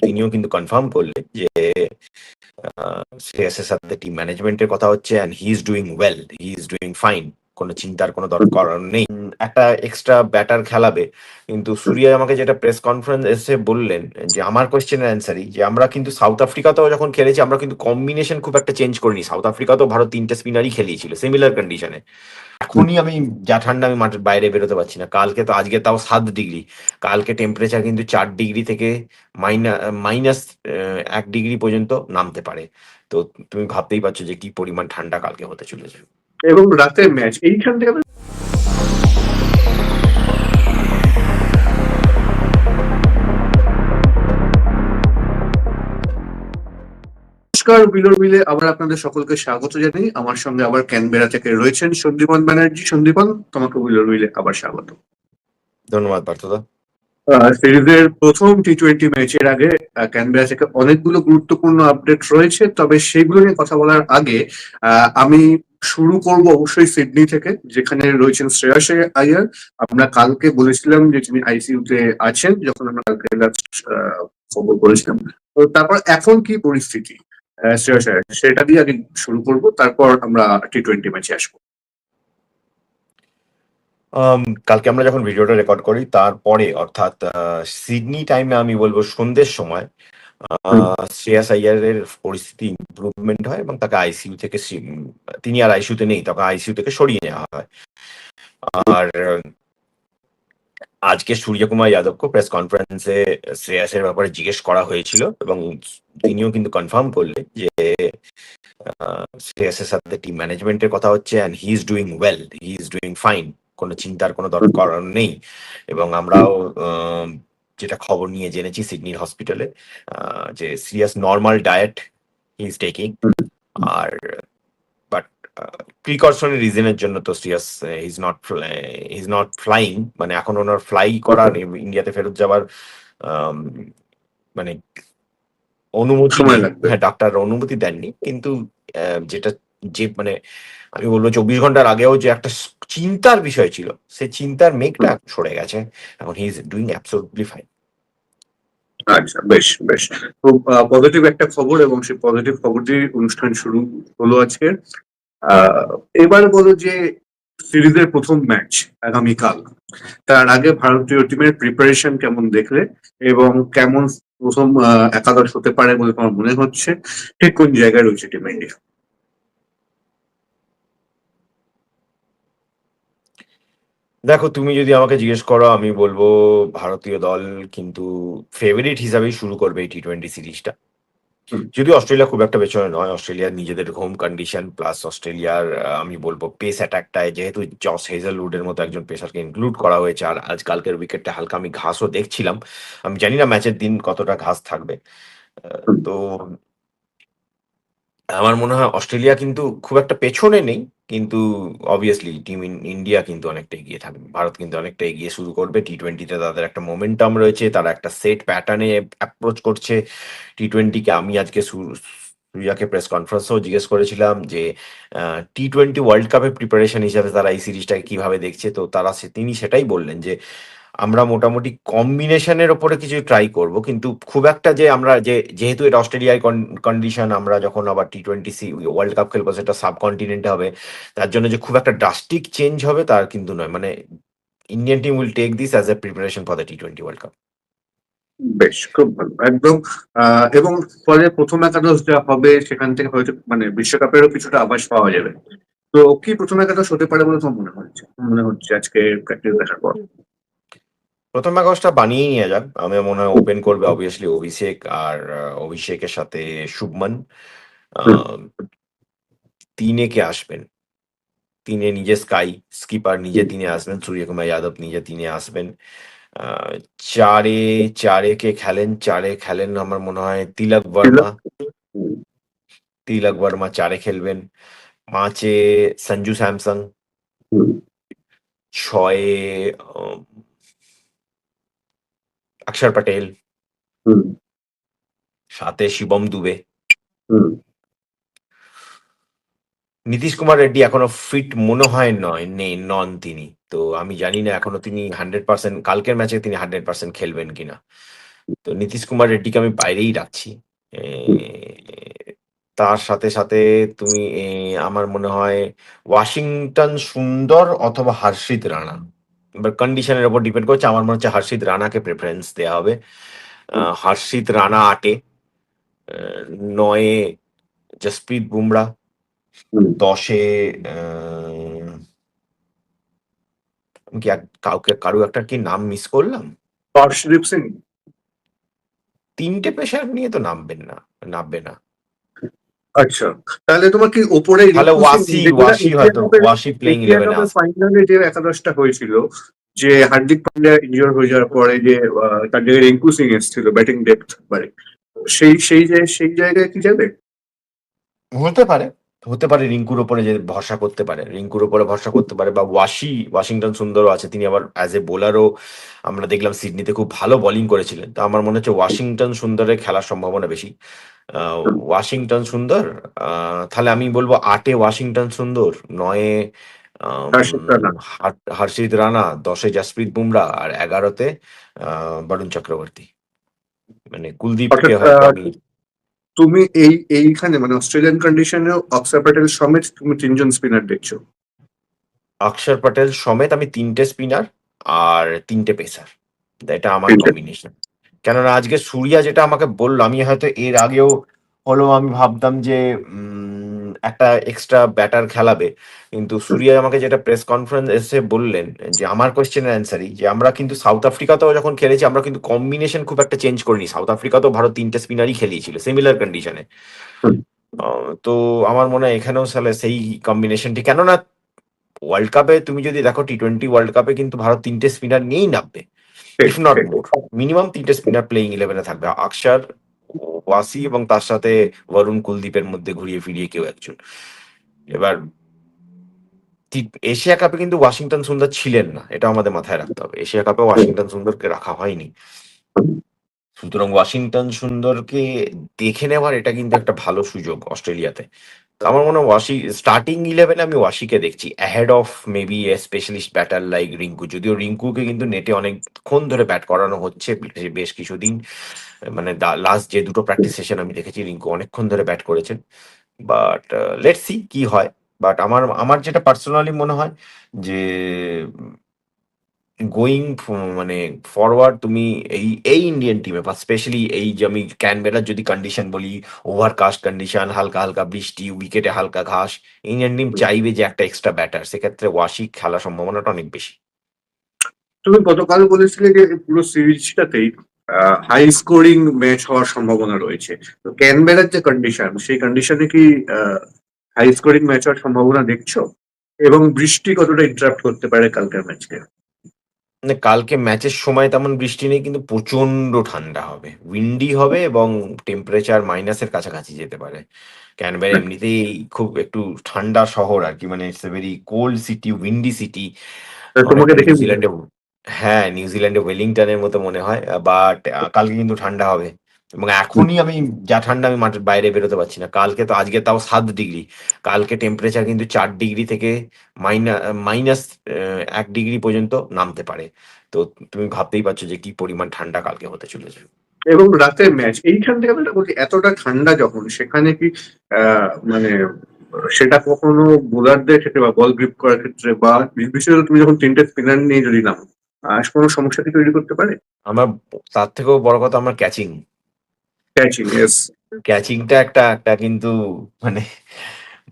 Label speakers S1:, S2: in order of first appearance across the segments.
S1: তিনিও কিন্তু কনফার্ম করলেন যে শ্রেয়াসের সাথে টিম ম্যানেজমেন্টের কথা হচ্ছে and he is doing well he is doing fine কোনো চিন্তার কোনো দরকার নেই। একটা এক্সট্রা ব্যাটার খেলাবে। কিন্তু সুরিয়া আমাকে যেটা প্রেস কনফারেন্স এসে বললেন যে, আমার কোয়েশ্চেনের অ্যান্সারই যে, আমরা কিন্তু সাউথ আফ্রিকাতেও যখন খেলেছি, আমরা কিন্তু কম্বিনেশন খুব একটা চেঞ্জ করিনি। সাউথ আফ্রিকাতেও ভারত তিনটে স্পিনারই খেলিয়েছিল সিমিলার কন্ডিশনে এখনই আমি যা ঠান্ডা, আমি মাঠের বাইরে বেরোতে পারছি না। কালকে তো, আজকে তাও সাত ডিগ্রি কালকে টেম্পারেচার কিন্তু চার ডিগ্রি থেকে মাইনাস মাইনাস এক ডিগ্রি পর্যন্ত নামতে পারে। তো, তুমি ভাবতেই পারছ যে, কি পরিমাণ ঠান্ডা কালকে হতে চলেছে।
S2: এবং রাতের ম্যাচ এইখান থেকে নমস্কার বিলোর বিলে আবার আপনাদের সকলকে স্বাগত জানাই। আমার সঙ্গে আবার ক্যানবেরা থেকে রয়েছেন সন্দীপন ব্যানার্জি। সন্দীপন, তোমাকে বিলোর বিলে আবার স্বাগত।
S1: ধন্যবাদ, পার্থদা।
S2: সিরিজের প্রথম টি টোয়েন্টি ম্যাচের আগে ক্যানবেরা থেকে অনেকগুলো গুরুত্বপূর্ণ আপডেট রয়েছে। তবে সেগুলো নিয়ে কথা বলার আগে আমি শুরু করব অবশ্যই সিডনি থেকে, যেখানে রয়েছেন শ্রেয়াস আয়ার। আমরা কালকে বলেছিলাম যে তিনি আইসিইউ তে আছেন, যখন আমরা কালকে খবর করেছিলাম। তো তারপর এখন কি পরিস্থিতি? শ্রেয়াস আয়ার, সেটা দিয়ে আগে শুরু করব, তারপর আমরা টি টোয়েন্টি ম্যাচে আসব।
S1: কালকে আমরা যখন ভিডিওটা রেকর্ড করি তারপরে অর্থাৎ সিডনি টাইমে আমি বলব সন্ধ্যের সময় আহ, শ্রেয়াস আইয়ারের পরিস্থিতি ইমপ্রুভমেন্ট হয় এবং তাকে আইসিইউ থেকে তিনি আর আইসিইউতে নেই তাকে আইসিইউ থেকে সরিয়ে নেওয়া হয়। আর আজকে সূর্যকুমার যাদবকে প্রেস কনফারেন্সে শ্রেয়াসের ব্যাপারে জিজ্ঞেস করা হয়েছিল এবং তিনিও কিন্তু কনফার্ম করলেন যে শ্রেয়াসের সাথে টিম ম্যানেজমেন্টের কথা হচ্ছে and he is doing well he is doing fine কোনো চিন্তার কোনো দরকার নেই এবং আমরাও যেটা খবর নিয়ে জেনেছি সিডনির হসপিটালে যে Shreyas normal diet is taking. R but precautionary রিজনের জন্য তো Shreyas is not is not flying মানে এখন ওনার ফ্লাই করার ইন্ডিয়াতে ফেরত যাওয়ার মানে অনুমতি। হ্যাঁ ডাক্তার অনুমতি দেননি কিন্তু যেটা যে মানে আমি বলব চব্বিশ ঘণ্টার আগেও যে একটা চিন্তার বিষয় ছিল সে চিন্তার মেঘটা সরে গেছে। এখন he is doing absolutely fine
S2: আচ্ছা বেশ বেশ। খুব পজিটিভ একটা খবর এবং সেই পজিটিভ খবর দিয়ে অনুষ্ঠান শুরু হলো আজকে। আহ, এবার বলো যে সিরিজের প্রথম ম্যাচ আগামীকাল তার আগে ভারতীয় টিমের প্রিপারেশন কেমন দেখলে এবং কেমন প্রথম একাদশ হতে পারে বলে তোমার মনে হচ্ছে? ঠিক কোন জায়গায় রয়েছে টিম ইন্ডিয়া
S1: দেখো তুমি যদি আমাকে জিজ্ঞেস করো আমি বলব ভারতীয় দল কিন্তু ফেভারিট হিসাবেই শুরু করবে এই টি টোয়েন্টি সিরিজটা। যদি অস্ট্রেলিয়া খুব একটা পেছনে নয় অস্ট্রেলিয়ার নিজেদের হোম কন্ডিশন প্লাস অস্ট্রেলিয়ার আমি বলব পেস অ্যাটাকটায় যেহেতু জস হেজেলউডের মতো একজন পেসারকে ইনক্লুড করা হয়েছে আর আজ কালকের উইকেটটা হালকা আমি ঘাসও দেখছিলাম। আমি জানি না ম্যাচের দিন কতটা ঘাস থাকবে। তো আমার মনে হয় অস্ট্রেলিয়া কিন্তু খুব একটা পেছনে নেই, কিন্তু অবভিয়াসলি টিম ইন্ডিয়া কিন্তু অনেকটা এগিয়ে থাকবে ভারত কিন্তু অনেকটা এগিয়ে শুরু করবে। টি টোয়েন্টিতে তাদের একটা মোমেন্টাম রয়েছে, তারা একটা সেট প্যাটার্নে অ্যাপ্রোচ করছে। টি টোয়েন্টিকে আমি আজকে সূর্যাকে প্রেস কনফারেন্সেও জিজ্ঞেস করেছিলাম যে টি টোয়েন্টি ওয়ার্ল্ড কাপের প্রিপারেশন হিসাবে তারা এই সিরিজটাকে কীভাবে দেখছে? তো তারা তিনি সেটাই বললেন যে আমরা মোটামুটি কম্বিনেশনের ওপরে কিছু ট্রাই করব, কিন্তু খুব একটা যে আমরা যে, যেহেতু এটা অস্ট্রেলিয়ার কন্ডিশন আমরা যখন আবার টি টোয়েন্টি সি ওয়ার্ল্ড কাপ খেলব সেটা সাবকন্টিনেন্টে হবে, তার জন্য যে খুব একটা ড্রাস্টিক চেঞ্জ হবে তার কিন্তু নয়। মানে Indian team will take this as a preparation for the T twenty world cup
S2: বেশ, খুব ভালো। একদম এবং ফলে প্রথম একাদশ যা হবে সেখান থেকে হয়তো মানে বিশ্বকাপেরও কিছুটা আভাস পাওয়া যাবে। তো কি প্রথম একাদশ হতে পারে বলে তোমার মনে হচ্ছে? মনে হচ্ছে আজকে প্র্যাকটিস দেখার পর।
S1: প্রথম কাগজটা বানিয়েই নিয়ে যাক আমি মনে হয় ওপেন করবে অবভিয়াসলি অভিষেক আর আহ, অভিষেকের সাথে শুভমান। আহ, তিনে কে আসবেন? তিনে নিজে স্কাই স্কিপার নিজে তিনে আসবেন। সূর্যকুমার যাদব নিজে তিনে আসবেন। আহ, চারে চারে কে খেলেন? চারে খেলেন আমার মনে হয় তিলক বর্মা। তিলক বর্মা চারে খেলবেন। পাঁচে সঞ্জু স্যামসং। ছয়ে উম, অক্ষর পটেল সাতে শিবম দুবে। নীতিশ কুমার রেড্ডি এখনও ফিট মনে হয় নয় নেই নন তিনি। তো আমি জানি না এখনও তিনি হান্ড্রেড পার্সেন্ট কালকের ম্যাচে তিনি হান্ড্রেড পার্সেন্ট খেলবেন কিনা। তো নীতিশ কুমার রেড্ডিকে আমি বাইরেই রাখছি। তার সাথে সাথে তুমি আমার মনে হয় ওয়াশিংটন সুন্দর অথবা হর্ষিত রানা। এবার কন্ডিশনের উপর ডিপেন্ড করছে। আমার মনে হচ্ছে হর্ষিত রানাকে প্রেফারেন্স দেওয়া হবে। আহ, হর্ষিত রানা আটে নয়ে জসপ্রীত বুমরা দশে আমি কি এক- কাউকে কারও একটা কি নাম মিস করলাম?
S2: হর্ষদীপ সিং।
S1: তিনটে পেশার নিয়ে তো নামবেন না নামবে না।
S2: আচ্ছা তাহলে তোমার কি ওপরে
S1: তাহলে ওয়াসি ওয়াসি হয়তো ওয়াসি প্লেইং ইলেভেনে
S2: ফাইনালে যে একাদশটা হয়েছিল যে হার্দিক পান্ডিয়া ইনজোর হয়ে যাওয়ার পরে যে আহ, তার জায়গায় রিঙ্কু সিং এসেছিল ব্যাটিং ডেপথ মানে সেই সেই যে সেই জায়গায় কি যাবে?
S1: হতে পারে। হতে পারে রিঙ্কুর ওপরে যে ভরসা করতে পারে রিঙ্কুর উপরে ভরসা করতে পারে বা ওয়াশি ওয়াশিংটন সুন্দরও আছে তিনি আবার অ্যাজ এ বোলারও আমরা দেখলাম সিডনিতে খুব ভালো বোলিং করেছিলেন। তো আমার মনে হচ্ছে ওয়াশিংটন সুন্দরের খেলার সম্ভাবনা বেশি। ওয়াশিংটন সুন্দর আহ, তাহলে আমি বলব আটে ওয়াশিংটন সুন্দর নয়ে
S2: হর্ষিত রানা।
S1: দশে জসপ্রীত বুমরা আর এগারোতে আহ, বরুণ চক্রবর্তী। মানে কুলদীপকে হয়তো আমি
S2: তুমি এই এইখানে মানে অস্ট্রেলিয়ান কন্ডিশনে অক্ষর প্যাটেল সমেত তুমি তিনজন স্পিনার দেখছ?
S1: অক্ষর প্যাটেল সমেত আমি তিনটে স্পিনার আর তিনটে পেসার এটা আমার কম্বিনেশন কেননা আজকে সুরিয়া যেটা আমাকে বলল আমি হয়তো এর আগেও হলো আমি ভাবতাম যে একটা এক্সট্রা ব্যাটার খেলাবে। কিন্তু সুরিয়া আমাকে যেটা প্রেস কনফারেন্স এসে বললেন যে আমার কোয়েশ্চেনের অ্যান্সারই যে আমরা কিন্তু সাউথ আফ্রিকাতেও যখন খেলেছি আমরা কিন্তু কম্বিনেশন খুব একটা চেঞ্জ করিনি। সাউথ আফ্রিকাতেও ভারত তিনটে স্পিনারই খেলিয়েছিল সিমিলার কন্ডিশনে। তো আমার মনে হয় এখানেও সালে সেই কম্বিনেশনটি কেননা ওয়ার্ল্ড কাপে তুমি যদি দেখো টি টোয়েন্টি ওয়ার্ল্ড কাপে কিন্তু ভারত তিনটে স্পিনার নিয়েই নামবে ইফ নট মোর মিনিমাম তিনটে স্পিনার প্লেইং ইলেভেনে থাকবে। আকসার ওয়াসি এবং তার সাথে বরুণ কুলদীপের মধ্যে ঘুরিয়ে ফিরিয়ে কেউ একজন। এবার এশিয়া কাপে কিন্তু ওয়াশিংটন সুন্দর ছিলেন না, এটা আমাদের মাথায় রাখতে হবে। এশিয়া কাপে ওয়াশিংটন সুন্দরকে রাখা হয়নি। সুতরাং ওয়াশিংটন সুন্দরকে দেখে নেওয়ার এটা কিন্তু একটা ভালো সুযোগ অস্ট্রেলিয়াতে। আমার মনে হয় ওয়াশি স্টার্টিং ইলেভেনে আমি ওয়াশিকে দেখছি ahead of maybe a specialist batter like Rinku. যদিও রিঙ্কুকে কিন্তু নেটে অনেকক্ষণ ধরে ব্যাট করানো হচ্ছে, বেশ- কিছুদিন মানে লাস্ট যে দুটো প্র্যাকটিস সেশন আমি দেখেছি, রিঙ্কু অনেকক্ষণ ধরে ব্যাট করেছেন। বাট লেটস সি কি হয়। বাট আমার আমার যেটা পার্সোনালি মনে হয় যে গোয়িং মানে ফরওয়ার্ড তুমি এই এই ইন্ডিয়ান টিমে বা স্পেশালি এই যে আমি ক্যানবেরার যদি কন্ডিশন বলি ওভারকাস্ট কন্ডিশন হালকা হালকা বৃষ্টি উইকেটে হালকা ঘাস ইন্ডিয়ান টিম চাইবে যে একটা এক্সট্রা ব্যাটার সেক্ষেত্রে ওয়াশি খেলার সম্ভাবনাটা অনেক বেশি।
S2: তুমি গতকাল বলেছিলে যে পুরো সিরিজটাতেই হাই স্কোরিং ম্যাচ হওয়ার সম্ভাবনা রয়েছে। তো ক্যানবেরার যে কন্ডিশন সেই কন্ডিশনে কি হাই স্কোরিং ম্যাচ হওয়ার সম্ভাবনা দেখছ? এবং বৃষ্টি কতটা ইন্টারাপ্ট করতে পারে কালকের ম্যাচকে
S1: মানে কালকে ম্যাচের সময় তেমন বৃষ্টি নেই কিন্তু প্রচণ্ড ঠান্ডা হবে। উইন্ডি হবে এবং টেম্পারেচার মাইনাসের কাছাকাছি যেতে পারে। ক্যানবেরা এমনিতেই খুব একটু ঠান্ডা শহর আর কি মানে it's a very cold city windy city
S2: তোমাকে দেখে
S1: নিউজিল্যান্ডে হ্যাঁ নিউজিল্যান্ডে ওয়েলিংটনের মতো মনে হয় বাট কালকে কিন্তু ঠান্ডা হবে। এবং এখনই আমি যা ঠান্ডা আমি মাঠের বাইরে বেরোতে পারছি না। কালকে তো আজকে তাও সাত ডিগ্রি। কালকে টেম্পারেচার কিন্তু চার ডিগ্রি থেকে মাইনাস মাইনাস এক ডিগ্রি পর্যন্ত নামতে পারে। তো তুমি ভাবতেই পারছ যে কি পরিমাণ ঠান্ডা কালকে হতে চলেছে।
S2: এবং রাতের ম্যাচ এইখান থেকে আমি বলছি এতটা ঠান্ডা যখন সেখানে কি মানে সেটা কখনো বোলারদের ক্ষেত্রে বা বল গ্রিপ করার ক্ষেত্রে বা বিশেষত তুমি যখন তিনটে স্পিনার নিয়ে যদি নামো আহ, কোনো সমস্যা কি তৈরি করতে পারে?
S1: আমার তার থেকেও বড় কথা আমার ক্যাচিং
S2: ক্যাচিং ইয়েস
S1: ক্যাচিংটা একটা একটা কিন্তু মানে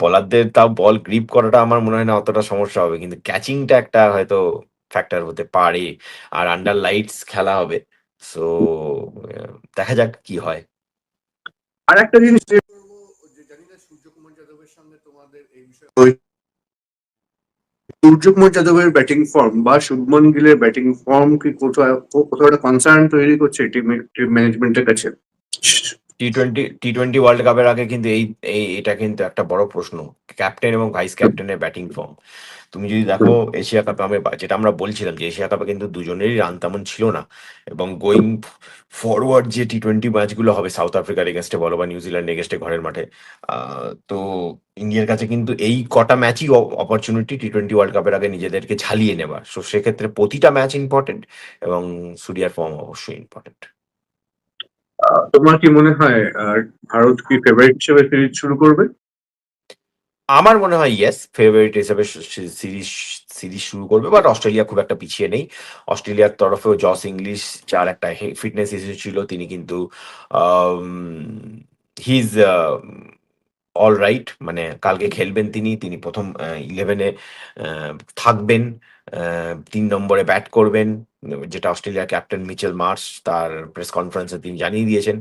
S1: বলারদের তাও বল গ্রিপ করাটা আমার মনে হয় না অতটা সমস্যা হবে। কিন্তু ক্যাচিংটা একটা হয়তো ফ্যাক্টর হতে পারে আর আন্ডার লাইটস খেলা হবে। সো দেখা যাক কি হয়।
S2: আর একটা জিনিস জানি না সূর্যকুমার যাদবের সামনে তোমাদের এই বিষয়ে সূর্যকুমার যাদবের ব্যাটিং ফর্ম বা শুভমন গিলের ব্যাটিং ফর্ম কি কোথাও কোথাও একটা কনসার্ন তৈরি করছে টিম টিম ম্যানেজমেন্টের কাছে?
S1: T twenty T twenty world কাপের আগে কিন্তু এই এটা কিন্তু একটা বড় প্রশ্ন। ক্যাপ্টেন এবং ভাইস ক্যাপ্টেনের ব্যাটিং ফর্ম তুমি যদি দেখো এশিয়া কাপে আমি যেটা আমরা বলছিলাম যে এশিয়া কাপে কিন্তু দুজনেরই রান তেমন ছিল না। এবং গোয়িং ফরওয়ার্ড যে টি টোয়েন্টি ম্যাচগুলো হবে সাউথ আফ্রিকার এগেস্টে বলো বা নিউজিল্যান্ড এগেস্টে ঘরের মাঠে তো ইন্ডিয়ার কাছে কিন্তু এই কটা ম্যাচই অপরচুনিটি টি টোয়েন্টি ওয়ার্ল্ড কাপের আগে নিজেদেরকে ঝালিয়ে নেবার। সো সেক্ষেত্রে প্রতিটা ম্যাচ ইম্পর্টেন্ট এবং সুরিয়ার ফর্ম অবশ্যই ইম্পর্টেন্ট
S2: তোমার কি মনে হয় ভারত কি ফেভারিট হিসেবে সিরিজ শুরু করবে?
S1: আমার মনে হয় ইয়েস ফেভারিট হিসেবে সিরিজ সিরিজ শুরু করবে বাট অস্ট্রেলিয়া খুব একটা পিছিয়ে নেই। অস্ট্রেলিয়ার তরফেও জস ইংলিশ, যার একটা ফিটনেস ইস্যু ছিল, তিনি কিন্তু হিজ অল রাইট মানে কালকে খেলবেন তিনি তিনি প্রথম ইলেভেনে থাকবেন তিন নম্বরে ব্যাট করবেন। যেটা অস্ট্রেলিয়ার ক্যাপ্টেন মিচেল মার্স তার প্রেস কনফারেন্সে তিনি জানিয়ে দিয়েছেন।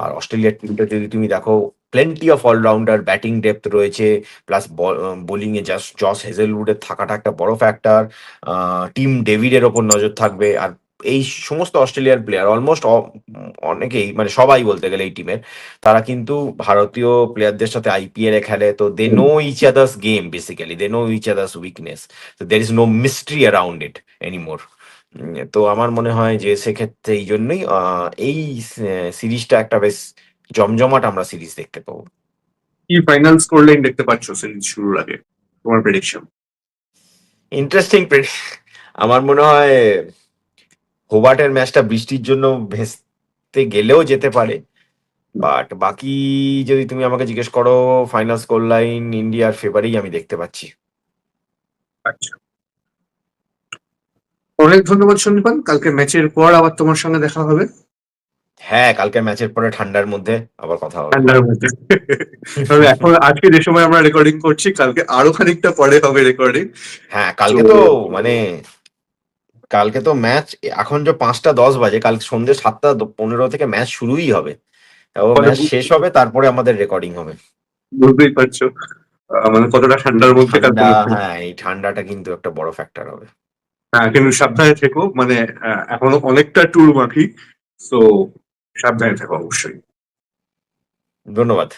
S1: আর অস্ট্রেলিয়ার টিমটা যদি তুমি দেখো plenty of allrounder batting depth রয়েছে প্লাস বোলিং এ জাস্ট জস হেজেলউডের থাকাটা একটা বড় ফ্যাক্টর টিম ডেভিডের ওপর নজর থাকবে, আর এই সমস্ত অস্ট্রেলিয়ার প্লেয়ার অলমোস্ট অনেকেই মানে সবাই বলতে গেলে এই টিমের তারা কিন্তু ভারতীয় প্লেয়ারদের সাথে আইপিএল এ খেলে, তো they know each other's game basically they know each other's weakness তো there is no mystery around it anymore তো আমার মনে হয় যে সেক্ষেত্রে এই জন্যই এই সিরিজটা একটা বেশ জমজমাট আমরা সিরিজ দেখতে পাবো।
S2: কি ফাইনাল স্কোর লাইন দেখতে পাচ্ছ সিরিজ শুরুর আগে তোমার প্রেডিকশন
S1: ইন্টারেস্টিং আমার মনে হয় হোবার্টের ম্যাচটা বৃষ্টির জন্য ভেস্তে গেলেও যেতে পারে। বাট বাকি যদি তুমি আমাকে জিজ্ঞেস করো ফাইনাল স্কোর লাইন ইন্ডিয়ার ফেভারেই আমি দেখতে পাচ্ছি।
S2: আচ্ছা। অনেক ধন্যবাদ সন্দীপান। কালকে ম্যাচের পর আবার তোমার সঙ্গে দেখা হবে।
S1: হ্যাঁ কালকে ম্যাচের পরে ঠান্ডার মধ্যে আবার কথা হবে।
S2: ঠান্ডার মধ্যে। তবে এখন আজকে যে সময় আমরা রেকর্ডিং করছি কালকে আরও খানিকটা পরে হবে রেকর্ডিং
S1: হ্যাঁ কালকে
S2: তো-
S1: মানে কালকে তো ম্যাচ এখন যে পাঁচটা দশ বাজে কাল সন্ধ্যে সাতটা পনেরো থেকে ম্যাচ শুরুই হবে। ম্যাচ শেষ হবে তারপরে আমাদের রেকর্ডিং হবে।
S2: বুঝতেই পারছ। মানে কতটা ঠান্ডার মধ্যে কালকে।
S1: হ্যাঁ এই ঠান্ডাটা কিন্তু একটা বড় ফ্যাক্টর হবে।
S2: কিন্তু সাবধানে থেকো। মানে এখনও অনেকটা ট্যুর বাকি তো সাবধানে থেকো অবশ্যই।
S1: ধন্যবাদ।